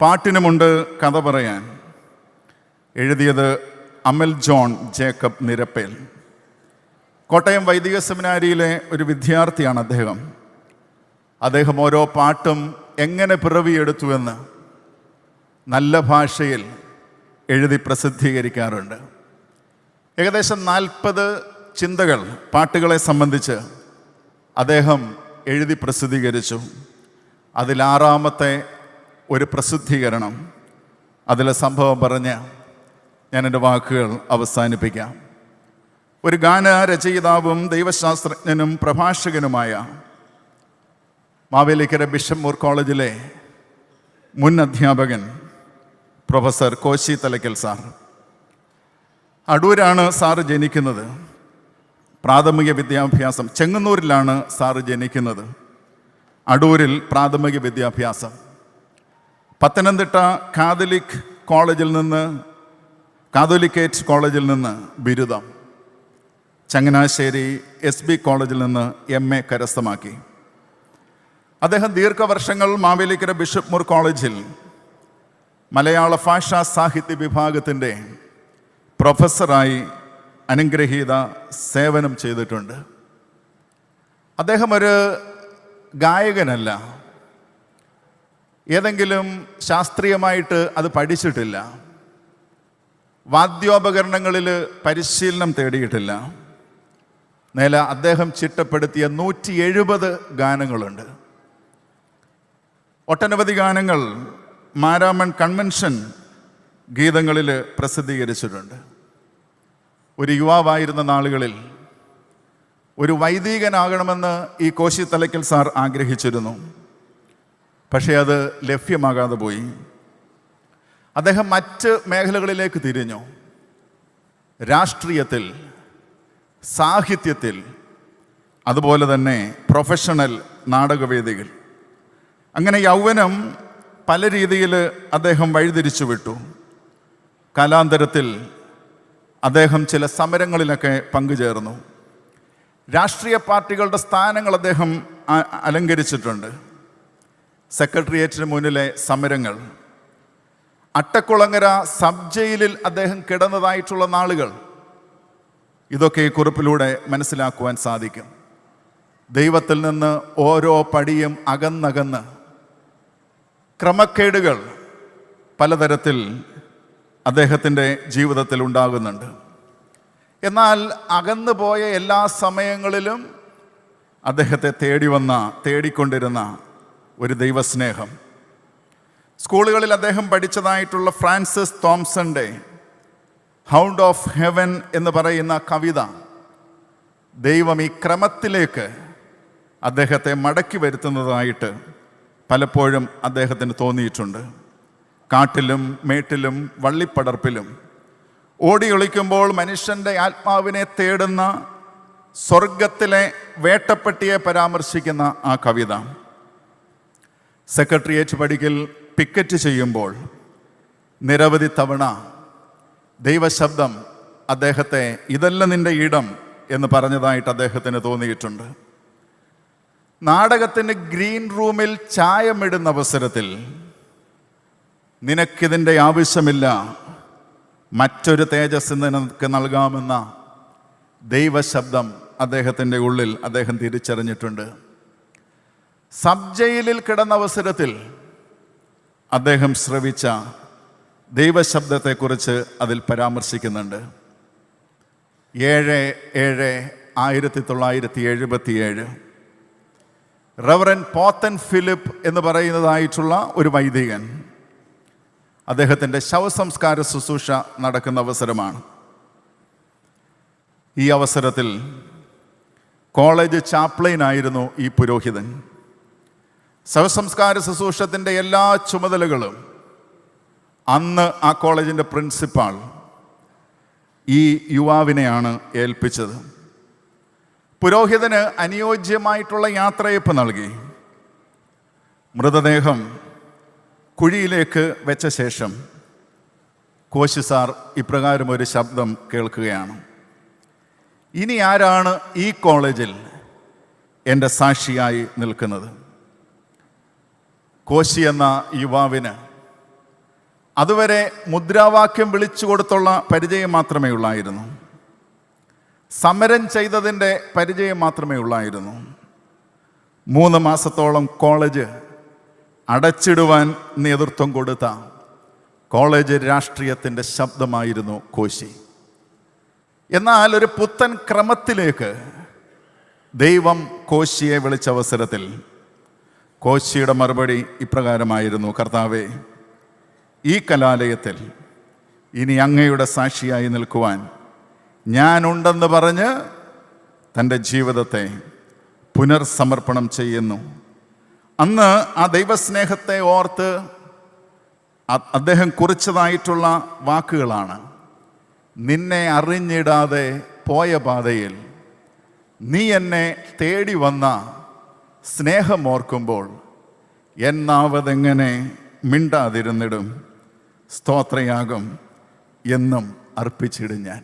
പാട്ടിനുമുണ്ട് കഥ പറയാൻ. എഴുതിയത് അമൽ ജോൺ ജേക്കബ് നിരപ്പേൽ. കോട്ടയം വൈദിക സെമിനാരിയിലെ ഒരു വിദ്യാർത്ഥിയാണ് അദ്ദേഹം. അദ്ദേഹം ഓരോ പാട്ടും എങ്ങനെ പിറവിയെടുത്തുവെന്ന് നല്ല ഭാഷയിൽ എഴുതി പ്രസിദ്ധീകരിക്കാറുണ്ട്. ഏകദേശം നാൽപ്പത് ചിന്തകൾ പാട്ടുകളെ സംബന്ധിച്ച് അദ്ദേഹം എഴുതി പ്രസിദ്ധീകരിച്ചു. അതിലാറാമത്തെ ഒരു പ്രസിദ്ധീകരണം. അതിലെ സംഭവം പറഞ്ഞ് ഞാൻ എന്റെ വാക്കുകൾ അവസാനിപ്പിക്കാം. ഒരു ഗാന രചയിതാവും ദൈവശാസ്ത്രജ്ഞനും പ്രഭാഷകനുമായ മാവേലിക്കര ബിഷപ്പൂർ കോളേജിലെ മുൻ അധ്യാപകൻ പ്രൊഫസർ കോശി തലക്കൽ സാർ. അടൂരാണ് സാറ് ജനിക്കുന്നത്. പ്രാഥമിക വിദ്യാഭ്യാസം ചെങ്ങന്നൂരിലാണ് സാറ് ജനിക്കുന്നത്. അടൂരിൽ പ്രാഥമിക വിദ്യാഭ്യാസം. പത്തനംതിട്ട കാതലിക് കോളേജിൽ നിന്ന് കാതോലിക്കേറ്റ് കോളേജിൽ നിന്ന് ബിരുദം ചങ്ങനാശ്ശേരി എസ് ബി കോളേജിൽ നിന്ന് എം എ കരസ്ഥമാക്കി. അദ്ദേഹം ദീർഘവർഷങ്ങൾ മാവേലിക്കര ബിഷപ്പ് മുർ കോളേജിൽ മലയാള ഭാഷാ സാഹിത്യ വിഭാഗത്തിന്റെ പ്രൊഫസറായി അനുഗ്രഹീത സേവനം ചെയ്തിട്ടുണ്ട്. അദ്ദേഹം ഒരു ഗായകനല്ല ഏതെങ്കിലും ശാസ്ത്രീയമായിട്ട് അത് പഠിച്ചിട്ടില്ല. വാദ്യോപകരണങ്ങളിൽ പരിശീലനം തേടിയിട്ടില്ല. നേല അദ്ദേഹം ചിട്ടപ്പെടുത്തിയ നൂറ്റി എഴുപത് ഗാനങ്ങളുണ്ട്. ഒട്ടനവധി ഗാനങ്ങൾ മാരാമൺ കൺവെൻഷൻ ഗീതങ്ങളിൽ പ്രസിദ്ധീകരിച്ചിട്ടുണ്ട്. ഒരു യുവാവായിരുന്ന നാളുകളിൽ ഒരു വൈദികനാകണമെന്ന് ഈ കോശി തലയ്ക്കൽ സാർ ആഗ്രഹിച്ചിരുന്നു. പക്ഷേ അത് ലഭ്യമാകാതെ പോയി. അദ്ദേഹം മറ്റ് മേഖലകളിലേക്ക് തിരിഞ്ഞു. രാഷ്ട്രീയത്തിൽ സാഹിത്യത്തിൽ അതുപോലെ തന്നെ പ്രൊഫഷണൽ നാടകവേദികൾ അങ്ങനെ യൗവനം പല രീതിയിൽ അദ്ദേഹം വഴിതിരിച്ചു വിട്ടു. കലാന്തരത്തിൽ അദ്ദേഹം ചില സമരങ്ങളിലൊക്കെ പങ്കുചേർന്നു. രാഷ്ട്രീയ പാർട്ടികളുടെ സ്ഥാനങ്ങൾ അദ്ദേഹം അലങ്കരിച്ചിട്ടുണ്ട്. സെക്രട്ടേറിയറ്റിന് മുന്നിലെ സമരങ്ങൾ അട്ടക്കുളങ്ങര സബ് ജയിലിൽ അദ്ദേഹം കിടന്നതായിട്ടുള്ള നാളുകൾ ഇതൊക്കെ ഈ കുറിപ്പിലൂടെ മനസ്സിലാക്കുവാൻ സാധിക്കും. ദൈവത്തിൽ നിന്ന് ഓരോ പടിയും അകന്നകന്ന് ക്രമക്കേടുകൾ പലതരത്തിൽ അദ്ദേഹത്തിന്റെ ജീവിതത്തിൽ ഉണ്ടാകുന്നുണ്ട്. എന്നാൽ അകന്നു പോയ എല്ലാ സമയങ്ങളിലും അദ്ദേഹത്തെ തേടി വന്ന തേടിക്കൊണ്ടിരുന്ന ഒരു ദൈവസ്നേഹം. സ്കൂളുകളിൽ അദ്ദേഹം പഠിച്ചതായിട്ടുള്ള ഫ്രാൻസിസ് തോംസന്റെ ഹൗണ്ട് ഓഫ് ഹെവൻ എന്ന് പറയുന്ന കവിത ദൈവം ഈ ക്രമത്തിലേക്ക് അദ്ദേഹത്തെ മടക്കി വരുത്തുന്നതായിട്ട് പലപ്പോഴും അദ്ദേഹത്തിന് തോന്നിയിട്ടുണ്ട്. കാട്ടിലും മേട്ടിലും വള്ളിപ്പടർപ്പിലും ഓടിയൊളിക്കുമ്പോൾ മനുഷ്യന്റെ ആത്മാവിനെ തേടുന്ന സ്വർഗത്തിലെ വേട്ടപ്പെട്ടിയെ പരാമർശിക്കുന്ന ആ കവിത. സെക്രട്ടേറിയറ്റ് പടിക്കൽ പിക്കറ്റ് ചെയ്യുമ്പോൾ നിരവധി തവണ ദൈവശബ്ദം അദ്ദേഹത്തെ ഇതല്ല നിന്റെ ഇടം എന്ന് പറഞ്ഞതായിട്ട് അദ്ദേഹത്തിന് തോന്നിയിട്ടുണ്ട്. നാടകത്തിന് ഗ്രീൻ റൂമിൽ ചായമിടുന്ന അവസരത്തിൽ നിനക്കിതിന്റെ ആവശ്യമില്ല മറ്റൊരു തേജസ് നിനക്ക് നൽകാമെന്ന ദൈവശബ്ദം അദ്ദേഹത്തിന്റെ ഉള്ളിൽ അദ്ദേഹം തിരിച്ചറിഞ്ഞിട്ടുണ്ട്. സബ് ജയിലിൽ കിടന്ന അവസരത്തിൽ അദ്ദേഹം ശ്രവിച്ച ദൈവശബ്ദത്തെക്കുറിച്ച് അതിൽ പരാമർശിക്കുന്നുണ്ട്. ഏഴ് ഏഴ് ആയിരത്തി തൊള്ളായിരത്തി എഴുപത്തിയേഴ് റവറൻ പോത്തൻ ഫിലിപ്പ് എന്ന് പറയുന്നതായിട്ടുള്ള ഒരു വൈദികൻ. അദ്ദേഹത്തിന്റെ ശവസംസ്കാര ശുശ്രൂഷ നടക്കുന്ന അവസരമാണ്. ഈ അവസരത്തിൽ കോളേജ് ചാപ്ലൈനായിരുന്നു ഈ പുരോഹിതൻ. ശവസംസ്കാര ശുശ്രൂഷത്തിന്റെ എല്ലാ ചുമതലകളും അന്ന് ആ കോളേജിന്റെ പ്രിൻസിപ്പാൾ ഈ യുവാവിനെയാണ് ഏൽപ്പിച്ചത്. പുരോഹിതന് അനുയോജ്യമായിട്ടുള്ള യാത്രയപ്പ് നൽകി. മൃതദേഹം കുഴിയിലേക്ക് വെച്ച ശേഷം കോശി സാർ ഇപ്രകാരം ഒരു ശബ്ദം കേൾക്കുകയാണ്. ഇനി ആരാണ് ഈ കോളേജിൽ എന്റെ സാക്ഷിയായി നിൽക്കുന്നത്? കോശി എന്ന യുവാവിന് അതുവരെ മുദ്രാവാക്യം വിളിച്ചു കൊടുത്തുള്ള പരിചയം മാത്രമേ ഉള്ളായിരുന്നു. സമരം ചെയ്തതിന്റെ പരിചയം മാത്രമേ ഉള്ളായിരുന്നു. മൂന്ന് മാസത്തോളം കോളേജ് അടച്ചിടുവാൻ നേതൃത്വം കൊടുത്ത കോളേജ് രാഷ്ട്രീയത്തിന്റെ ശബ്ദമായിരുന്നു കോശി. എന്നാൽ ഒരു പുത്തൻ ക്രമത്തിലേക്ക് ദൈവം കോശിയെ വിളിച്ച അവസരത്തിൽ കോശിയുടെ മറുപടി ഇപ്രകാരമായിരുന്നു കർത്താവെ ഈ കലാലയത്തിൽ ഇനി അങ്ങയുടെ സാക്ഷിയായി നിൽക്കുവാൻ ഞാനുണ്ടെന്ന് പറഞ്ഞ് തന്റെ ജീവിതത്തെ പുനർസമർപ്പണം ചെയ്യുന്നു. അന്ന് ആ ദൈവസ്നേഹത്തെ ഓർത്ത് അദ്ദേഹം കുറിച്ചതായിട്ടുള്ള വാക്കുകളാണ് നിന്നെ അറിഞ്ഞിടാതെ പോയ പാതയിൽ നീ എന്നെ തേടി വന്ന സ്നേഹമോർക്കുമ്പോൾ എന്നാവതെങ്ങനെ മിണ്ടാതിരുന്നിടും സ്തോത്രയാകും എന്നും അർപ്പിച്ചിടും ഞാൻ.